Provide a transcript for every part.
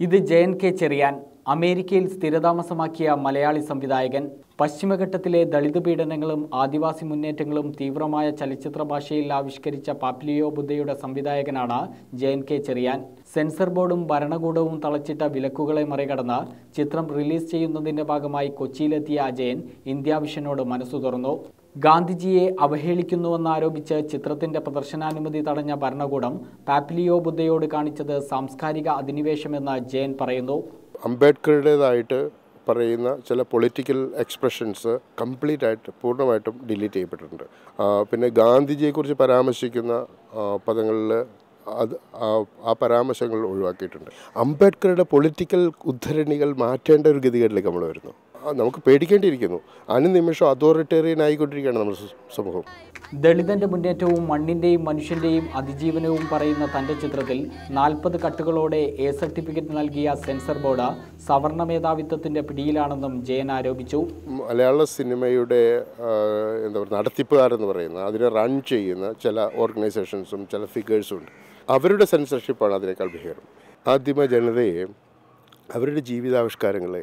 ഇത് ജയൻ കെ ചെറിയാൻ അമേരിക്കയിൽ സ്ഥിരതാമസമാക്കിയ മലയാളി സംവിധായകൻ പശ്ചിമഘട്ടത്തിലെ ദളിത് പീഡനങ്ങളും ആദിവാസി മുന്നേറ്റങ്ങളും തീവ്രമായ ചലച്ചിത്ര ഭാഷയിൽ ആവിഷ്കരിച്ച പാപ്ലിയോ ബുദ്ധയുടെ സംവിധായകനാണ് ജയൻ കെ ചെറിയാൻ. സെൻസർ ബോർഡും ഭരണകൂടവും തളച്ചിട്ട വിലക്കുകളെ മറികടന്ന് ചിത്രം റിലീസ് ചെയ്യുന്നതിന്റെ ഭാഗമായി കൊച്ചിയിലെത്തിയ അജയൻ ഇന്ത്യാവിഷനോട് മനസ്സു തുറന്നു ഗാന്ധിജിയെ അവഹേളിക്കുന്നുവെന്നാരോപിച്ച് ചിത്രത്തിന്റെ പ്രദർശനാനുമതി തടഞ്ഞ ഭരണകൂടം പാപ്ലിയോ ബുദ്ധയോട് കാണിച്ചത് സാംസ്കാരിക അധിനിവേശമെന്ന് ജയൻ പറയുന്നു. അംബേദ്കറുടേതായിട്ട് പറയുന്ന ചില പൊളിറ്റിക്കൽ എക്സ്പ്രഷൻസ് കംപ്ലീറ്റ് ആയിട്ട് പൂർണമായിട്ടും ഡിലീറ്റ് ചെയ്യപ്പെട്ടിട്ടുണ്ട്. പിന്നെ ഗാന്ധിജിയെക്കുറിച്ച് പരാമർശിക്കുന്ന പദങ്ങളിൽ അത് ആ- പരാമർശങ്ങൾ ഒഴിവാക്കിയിട്ടുണ്ട്. അംബേദ്കറുടെ പൊളിറ്റിക്കൽ ഉദ്ധരണികൾ മാറ്റേണ്ട ഒരു ഗതികേടിലേക്ക് നമ്മൾ വരുന്നു. നമുക്ക് പേടിക്കേണ്ടിയിരിക്കുന്നു. അനുനിമിഷം അതോറിറ്റേറിയൻ ആയിക്കൊണ്ടിരിക്കുകയാണ് നമ്മുടെ സമൂഹം. ദളിതന്റെ മുന്നേറ്റവും മണ്ണിന്റെയും മനുഷ്യന്റെയും അതിജീവനവും പറയുന്ന തന്റെ ചിത്രത്തിൽ നാൽപ്പത് കട്ടുകളോടെ എ സർട്ടിഫിക്കറ്റ് നൽകിയ സെൻസർ ബോർഡ് സവർണ മേധാവിത്വത്തിന്റെ പിടിയിലാണെന്നും ജയൻ ആരോപിച്ചു. മലയാള സിനിമയുടെ എന്താ പറയുക നടത്തിപ്പുകാരെന്ന് പറയുന്ന അതിനെ റൺ ചെയ്യുന്ന ചില ഓർഗനൈസേഷൻസും ചില ഫിഗേഴ്സും ഉണ്ട്. അവരുടെ സെൻസർഷിപ്പാണ് അതിനേക്കാൾ ഭീകരം ആദ്യമ ജനതയെ അവരുടെ ജീവിതാവിഷ്കാരങ്ങളെ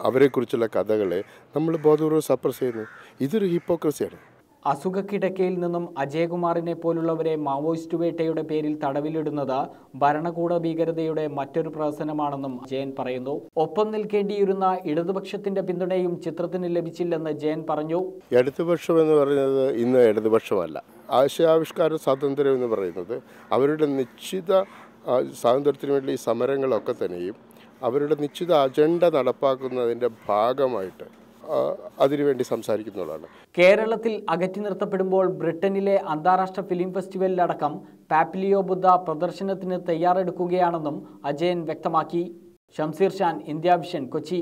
അവരെക്കുറിച്ചുള്ള കഥകളെ നമ്മൾ ബോധപൂർവം സപ്രസ് ചെയ്യുന്നു. ഇതൊരു ഹിപ്പോക്രസിയാണ്. അസുഖക്കിടക്കയിൽ നിന്നും അജയകുമാറിനെ പോലുള്ളവരെ മാവോയിസ്റ്റ് വേട്ടയുടെ പേരിൽ തടവിലിടുന്നത് ഭരണകൂട ഭീകരതയുടെ മറ്റൊരു പ്രഹസനമാണെന്നും ജയൻ പറയുന്നു. ഒപ്പം നിൽക്കേണ്ടിയിരുന്ന ഇടതുപക്ഷത്തിന്റെ പിന്തുണയും ചിത്രത്തിന് ലഭിച്ചില്ലെന്ന് ജയൻ പറഞ്ഞു. ഇടതുപക്ഷം എന്ന് പറയുന്നത് ഇന്ന് ഇടതുപക്ഷമല്ല. ആശയാവിഷ്കാര സ്വാതന്ത്ര്യം എന്ന് പറയുന്നത് അവരുടെ നിശ്ചിത സ്വാതന്ത്ര്യത്തിന് വേണ്ടി സമരങ്ങളൊക്കെ തന്നെയും അവരുടെ നിശ്ചിത അജണ്ട നടപ്പാക്കുന്നതിന്റെ ഭാഗമായിട്ട് അതിനുവേണ്ടി സംസാരിക്കുന്നതാണ്. കേരളത്തിൽ അകറ്റി നിർത്തപ്പെടുമ്പോൾ ബ്രിട്ടനിലെ അന്താരാഷ്ട്ര ഫിലിം ഫെസ്റ്റിവലിലടക്കം പാപ്ലിയോ ബുദ്ധ പ്രദർശനത്തിന് തയ്യാറെടുക്കുകയാണെന്നും അജയൻ വ്യക്തമാക്കി. Shamseer Shan India vision Kochi.